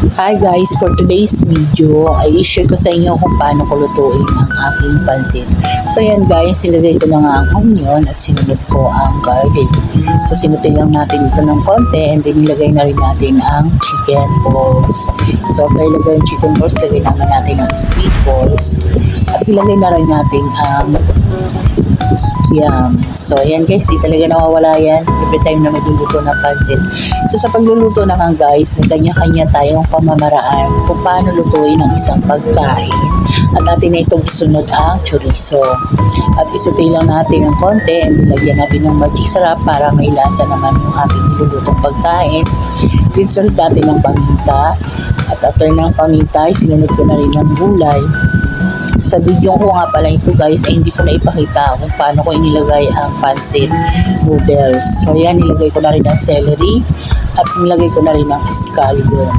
Hi guys, for today's video ay i-share ko sa inyo kung paano ko lutuin ang aking pansit. So yan guys, nilagay ko na nga ang onion at sinunod ko ang garlic. So sinutin lang natin ito ng konti and then nilagay na rin natin ang chicken balls. So after ilagay ang chicken balls, lagay naman natin ang sweet balls at ilagay na rin natin ang kikiam. So, ayan guys, di talaga nawawala yan every time na magluluto ng pansit. So, sa pagluluto naman guys, may kanya-kanya tayong pamamaraan kung paano lutuin ang isang pagkain. At atin na itong isunod ang chorizo. At isuti lang natin ng konti and nilagyan natin ng magic sarap para may lasa naman yung ating nilulutong pagkain. Pinsunod natin ng paminta. At after ng paminta, sinunod ko na rin ng gulay sa video ko nga pala ito guys ay hindi ko na ipakita kung paano ko inilagay ang pancit noodles. So yan, nilagay ko na rin ang celery at nilagay ko na rin ang scallion.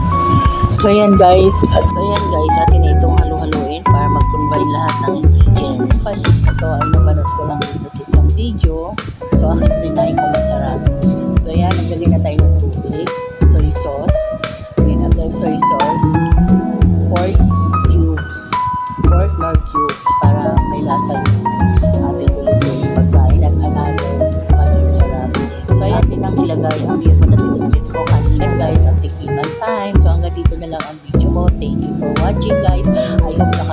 So yan guys, at so yan guys, atin itong halu-haluin para mag-combine lahat ng ingredients. Ito ay napanood ko lang dito sa isang video. So akin trinahin ko masarap. So yan, naglagay na tayo ng tubig, soy sauce, then after soy sauce, pork cubes, pork lard cubes para may lasa yung ating lulutuin pagkain at another maging sarap. So ayan din ang ilagay ang na lang ang video ko. Thank you for watching guys. I hope nakatulong